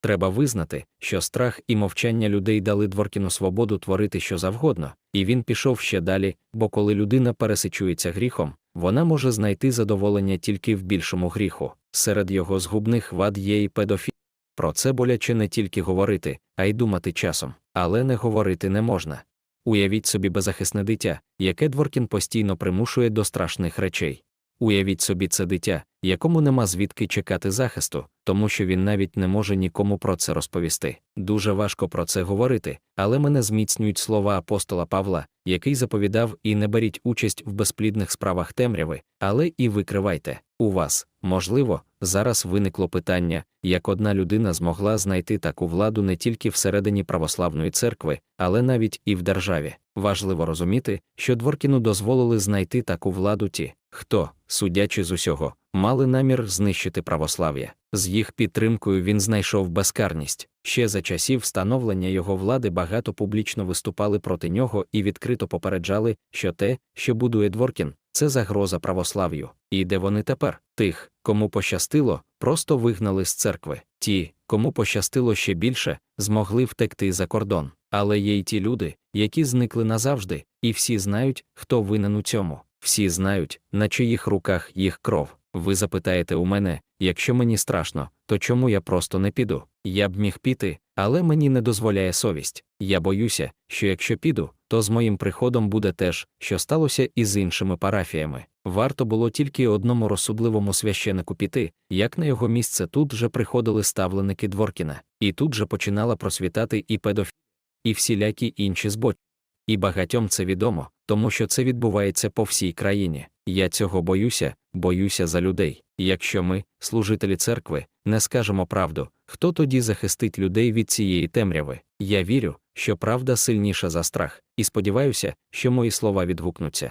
Треба визнати, що страх і мовчання людей дали Дворкіну свободу творити що завгодно, і він пішов ще далі, бо коли людина пересичується гріхом, вона може знайти задоволення тільки в більшому гріху. Серед його згубних вад є і педофілія. Про це боляче не тільки говорити, а й думати часом, але не говорити не можна. Уявіть собі беззахисне дитя, яке Дворкін постійно примушує до страшних речей. Уявіть собі це дитя, якому нема звідки чекати захисту, тому що він навіть не може нікому про це розповісти. Дуже важко про це говорити, але мене зміцнюють слова апостола Павла, який заповідав і не беріть участь в безплідних справах темряви, але і викривайте. У вас, можливо, зараз виникло питання, як одна людина змогла знайти таку владу не тільки всередині православної церкви, але навіть і в державі. Важливо розуміти, що Дворкіну дозволили знайти таку владу ті, хто, судячи з усього, мали намір знищити православ'я. З їх підтримкою він знайшов безкарність. Ще за часів встановлення його влади багато публічно виступали проти нього і відкрито попереджали, що те, що будує Дворкін, це загроза православ'ю. І де вони тепер? Тих, кому пощастило, просто вигнали з церкви. Ті, кому пощастило ще більше, змогли втекти за кордон. Але є й ті люди, які зникли назавжди, і всі знають, хто винен у цьому. Всі знають, на чиїх руках їх кров. Ви запитаєте у мене, якщо мені страшно, то чому я просто не піду? Я б міг піти, але мені не дозволяє совість. Я боюся, що якщо піду, то з моїм приходом буде теж, що сталося і з іншими парафіями. Варто було тільки одному розсудливому священику піти, як на його місце тут же приходили ставленики Дворкіна, і тут же починала просвітати і педофілія, і всілякі інші збочі. І багатьом це відомо, тому що це відбувається по всій країні. Я цього боюся, боюся за людей. Якщо ми, служителі церкви, не скажемо правду, хто тоді захистить людей від цієї темряви? Я вірю, що правда сильніша за страх, і сподіваюся, що мої слова відгукнуться.